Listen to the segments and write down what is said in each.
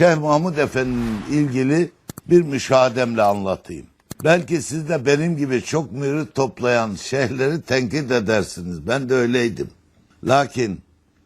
Şeyh Mahmud Efendi'nin ilgili bir müşahedemle anlatayım. Belki siz de benim gibi çok mürit toplayan şeyhleri tenkit edersiniz. Ben de öyleydim. Lakin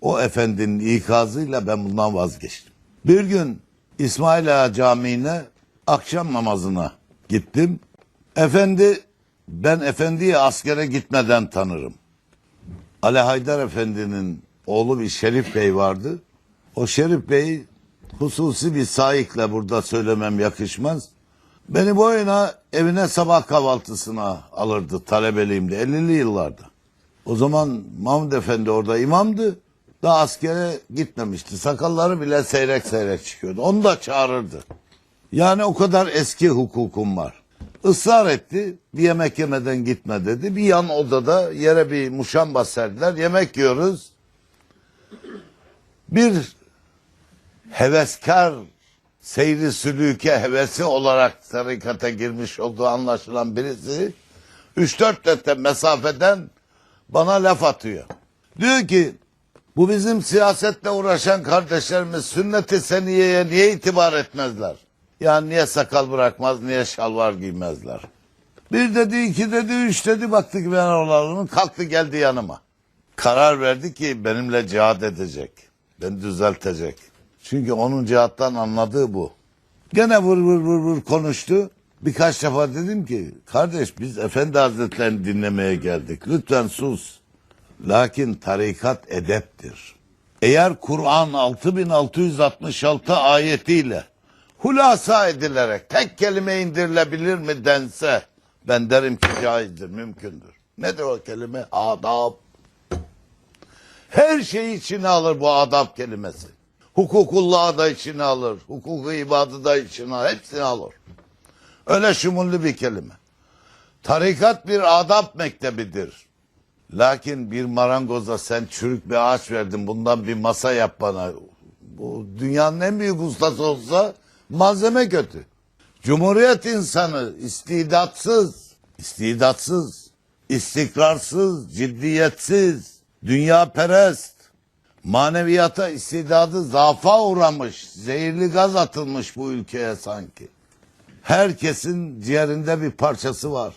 o efendinin ikazıyla ben bundan vazgeçtim. Bir gün İsmail Ağa Camii'ne akşam namazına gittim. Efendi, ben efendiyi askere gitmeden tanırım. Ali Haydar Efendi'nin oğlu bir Şerif Bey vardı. O Şerif Bey hususi bir saikle burada söylemem yakışmaz. Beni boyuna evine sabah kahvaltısına alırdı talebeliğimde 50'li yıllarda. O zaman Mahmud Efendi orada imamdı. Daha askere gitmemişti. Sakalları bile seyrek seyrek çıkıyordu. Onu da çağırırdı. Yani o kadar eski hukukum var. Israr etti. Bir yemek yemeden gitme dedi. Bir yan odada yere bir muşamba serdiler. Yemek yiyoruz. Bir heveskar seyri sülüke hevesi olarak tarikata girmiş olduğu anlaşılan birisi 3-4 metre mesafeden bana laf atıyor. Diyor ki bu bizim siyasetle uğraşan kardeşlerimiz sünnet-i seniyeye niye itibar etmezler? Yani niye sakal bırakmaz, niye şalvar giymezler? Bir dedi, iki dedi, üç dedi. Baktı ki ben oralarının kalktı geldi yanıma. Karar verdi ki benimle cihad edecek. Beni düzeltecek. Çünkü onun cihattan anladığı bu. Gene vur vur vur vur konuştu. Birkaç defa dedim ki kardeş biz Efendi Hazretlerini dinlemeye geldik. Lütfen sus. Lakin tarikat edeptir. Eğer Kur'an 6666 ayetiyle hulasa edilerek tek kelime indirilebilir mi dense ben derim ki caizdir, mümkündür. Nedir o kelime? Adab. Her şeyi içine alır bu adab kelimesi. Hukukullah da içine alır. Hukuku ibadı da içine alır. Hepsini alır. Öyle şumullu bir kelime. Tarikat bir adab mektebidir. Lakin bir marangoza sen çürük bir ağaç verdin bundan bir masa yap bana. Bu dünyanın en büyük ustası olsa malzeme kötü. Cumhuriyet insanı istidatsız, istidatsız, istikrarsız, ciddiyetsiz, dünya perest, maneviyata istidadı zaafa uğramış, zehirli gaz atılmış bu ülkeye sanki. Herkesin ciğerinde bir parçası var.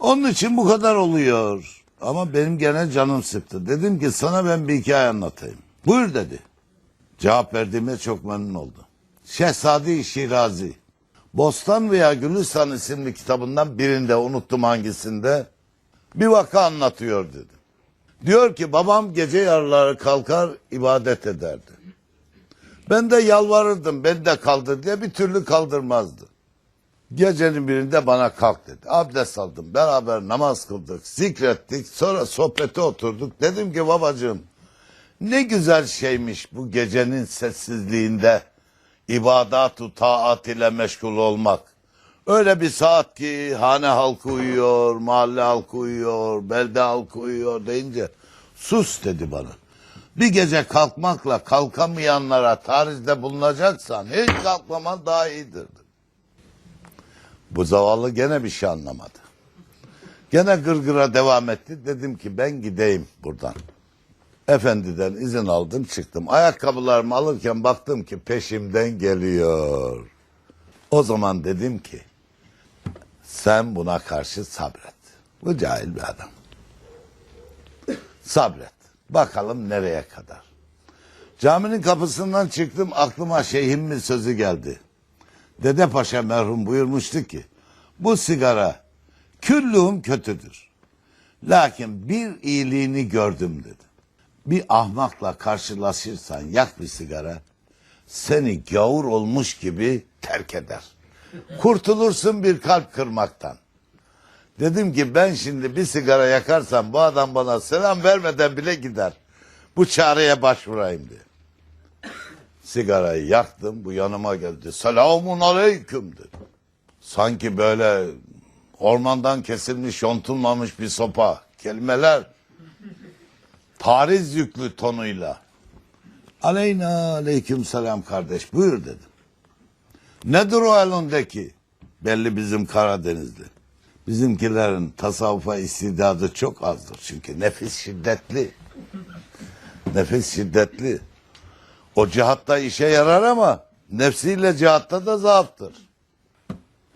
Onun için bu kadar oluyor. Ama benim gene canım sıktı. Dedim ki sana ben bir hikaye anlatayım. Buyur dedi. Cevap verdiğime çok memnun oldu. Şehzadi Şirazi. Bostan veya Gülistan isimli kitabından birinde unuttum hangisinde bir vaka anlatıyor dedi. Diyor ki babam gece yarıları kalkar ibadet ederdi. Ben de yalvarırdım beni de kaldır diye bir türlü kaldırmazdı. Gecenin birinde bana kalk dedi. Abdest aldım. Beraber namaz kıldık. Zikrettik. Sonra sohbete oturduk. Dedim ki babacığım ne güzel şeymiş bu gecenin sessizliğinde ibadatu taat ile meşgul olmak. Öyle bir saat ki hane halkı uyuyor, mahalle halkı uyuyor, belde halkı uyuyor deyince sus dedi bana. Bir gece kalkmakla kalkamayanlara tarizde bulunacaksan hiç kalkmaman daha iyidir. Bu zavallı gene bir şey anlamadı. Gene gırgıra devam etti. Dedim ki ben gideyim buradan. Efendiden izin aldım çıktım. Ayakkabılarımı alırken baktım ki peşimden geliyor. O zaman dedim ki sen buna karşı sabret. Bu cahil bir adam. Sabret. Bakalım nereye kadar. Caminin kapısından çıktım aklıma şeyhimin sözü geldi. Dede Paşa merhum buyurmuştu ki bu sigara küllüğüm kötüdür. Lakin bir iyiliğini gördüm dedi. Bir ahmakla karşılaşırsan yak bir sigara seni gavur olmuş gibi terk eder. Kurtulursun bir kalp kırmaktan. Dedim ki ben şimdi bir sigara yakarsam bu adam bana selam vermeden bile gider. Bu çareye başvurayım diye. Sigarayı yaktım bu yanıma geldi. Selamun aleyküm dedi. Sanki böyle ormandan kesilmiş yontulmamış bir sopa. Kelimeler tariz yüklü tonuyla. Aleyna aleyküm selam kardeş buyur dedim. Nedir o elindeki? Belli bizim Karadenizli. Bizimkilerin tasavvufa istidadı çok azdır. Çünkü nefis şiddetli. Nefis şiddetli. O cihatta işe yarar ama Nefsiyle cihatta da zaaftır.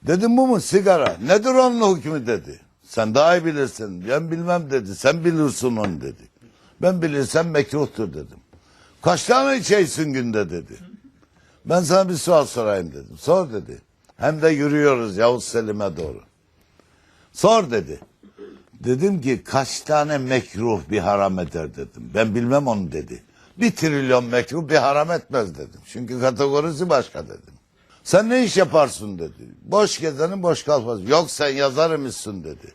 Dedim bu mu sigara? Nedir onun hükmü dedi. Sen daha iyi bilirsin. Ben bilmem dedi. Sen bilirsin onu dedi. Ben bilirsem mekruhtur dedim. Kaç tane içeysin günde dedi. Ben sana bir sual sorayım dedim. Sor dedi. Hem de yürüyoruz Yavuz Selim'e doğru. Sor dedi. Dedim ki kaç tane mekruh bir haram eder dedim. Ben bilmem onu dedi. Bir trilyon mekruh bir haram etmez dedim. Çünkü kategorisi başka dedim. Sen ne iş yaparsın dedi. Boş gezenin boş kalmaz. Yok sen yazar mısın dedi.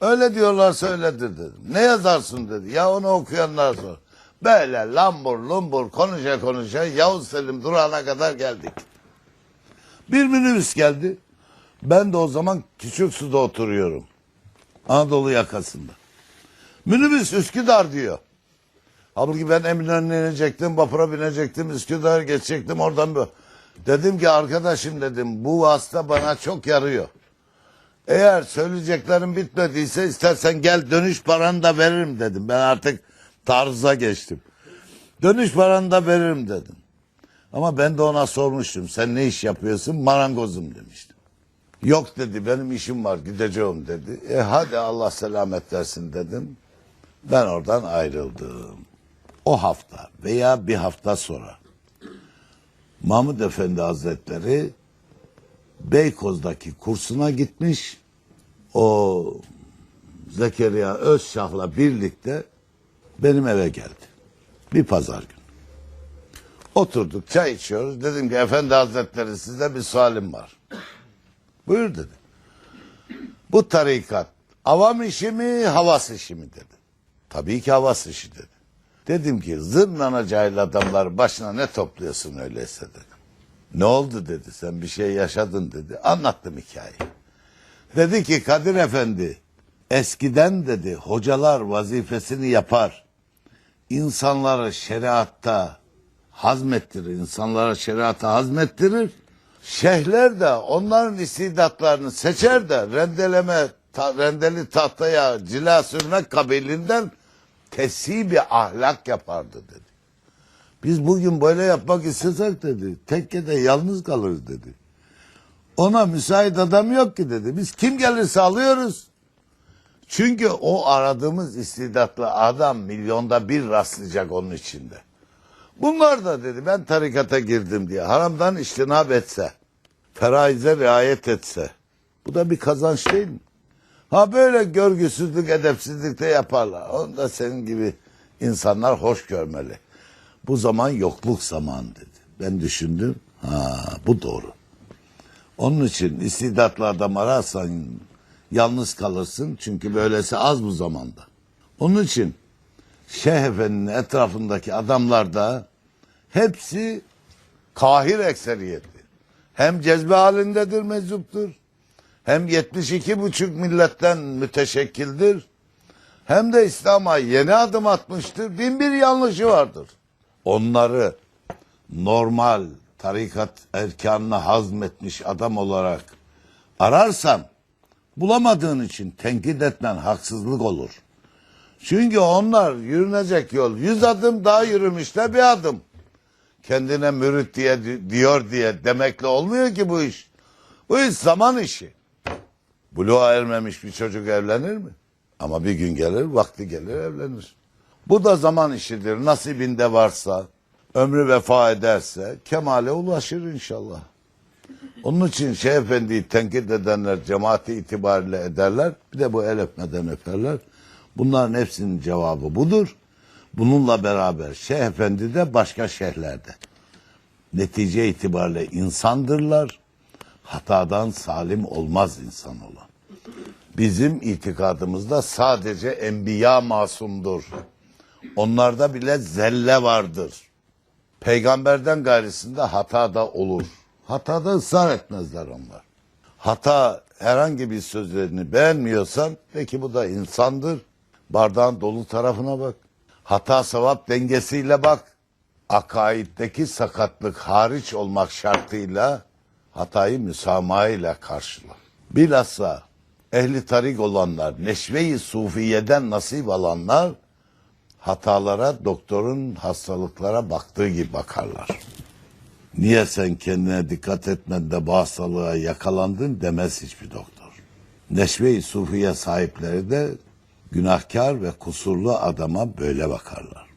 Öyle diyorlarsa öyledir dedim. Ne yazarsın dedi. Ya onu okuyanlar sor. Böyle lambur lumbur konuşa konuşa Yavuz Selim durağına kadar geldik. Bir minibüs geldi. Ben de o zaman küçük suda oturuyorum. Anadolu yakasında. Minibüs Üsküdar diyor. Halbuki ben Eminönü'ne inecektim, vapura binecektim, Üsküdar'a geçecektim oradan bu. Dedim ki arkadaşım dedim bu vasıta bana çok yarıyor. Eğer söyleyeceklerim bitmediyse istersen gel dönüş paranı da veririm dedim. Ben artık tarza geçtim. Dönüş paranı da veririm dedim. Ama ben de ona sormuştum. Sen ne iş yapıyorsun? Marangozum demiştim. Yok dedi benim işim var gideceğim dedi. E hadi Allah selamet versin dedim. Ben oradan ayrıldım. O hafta veya bir hafta sonra Mahmud Efendi Hazretleri Beykoz'daki kursuna gitmiş. O Zekeriya Özşah'la birlikte benim eve geldi. Bir pazar günü. Oturduk çay içiyoruz. Dedim ki Efendi Hazretleri size bir sualim var. Buyur dedi. Bu tarikat avam işi mi havas işi mi dedi. Tabii ki havas işi dedi. Dedim ki zırnana cahil adamlar başına ne topluyorsun öyleyse dedim. Ne oldu dedi sen bir şey yaşadın dedi. Anlattım hikayeyi. Dedi ki Kadir Efendi eskiden dedi hocalar vazifesini yapar. İnsanları şeriatta hazmettirir. insanlara şeriatı hazmettirir. Şeyhler de onların istidatlarını seçer de rendeleme ta, rendeli tahtaya cila sürmek kabilinden tesih bir ahlak yapardı dedi. Biz bugün böyle yapmak istesek dedi. Tekkede yalnız kalırız dedi. Ona müsait adam yok ki dedi. Biz kim gelirse alıyoruz. Çünkü o aradığımız istidatlı adam milyonda bir rastlayacak onun içinde. Bunlar da dedi ben tarikata girdim diye haramdan iştinab etse, feraize riayet etse. Bu da bir kazanç değil mi? Ha böyle görgüsüzlük, edepsizlik de yaparlar. Onu da senin gibi insanlar hoş görmeli. Bu zaman yokluk zamanı dedi. Ben düşündüm. Ha bu doğru. Onun için istidatlı adam ararsan yalnız kalırsın. Çünkü böylesi az bu zamanda. Onun için Şeyh Efendi'nin etrafındaki adamlar da hepsi kahir ekseriyeti. Hem cezbe halindedir meczuptur. Hem 72 buçuk milletten müteşekkildir. Hem de İslam'a yeni adım atmıştır. Bin bir yanlışı vardır. Onları normal tarikat erkanını hazmetmiş adam olarak ararsan bulamadığın için tenkit etmen haksızlık olur. Çünkü onlar yürünecek yol yüz adım daha yürümüşler bir adım. Kendine mürit diye diyor diye demekle olmuyor ki bu iş. Bu iş zaman işi. Buluğa ermemiş bir çocuk evlenir mi? Ama bir gün gelir, vakti gelir evlenir. Bu da zaman işidir. Nasibinde varsa, ömrü vefa ederse kemale ulaşır inşallah. Onun için Şeyh Efendi'yi tenkit edenler cemaati itibariyle ederler. Bir de bu el öpmeden öperler. Bunların hepsinin cevabı budur. Bununla beraber Şeyh Efendi de başka şeyhlerde. Netice itibariyle insandırlar. Hatadan salim olmaz insan olan. Bizim itikadımızda sadece enbiya masumdur. Onlarda bile zelle vardır. Peygamberden gayrısında hata da olur. Hatada ısrar etmezler onlar. Hata herhangi bir sözlerini beğenmiyorsan peki bu da insandır. Bardağın dolu tarafına bak. Hata sevap dengesiyle bak. Akaiddeki sakatlık hariç olmak şartıyla hatayı müsamaha ile karşıla. Bilhassa ehli tarik olanlar, neşve-i sufiyeden nasip alanlar hatalara doktorun hastalıklara baktığı gibi bakarlar. Niye sen kendine dikkat etmedin de bu yakalandın demez hiçbir doktor. Neşve-i Sufiye sahipleri de günahkar ve kusurlu adama böyle bakarlar.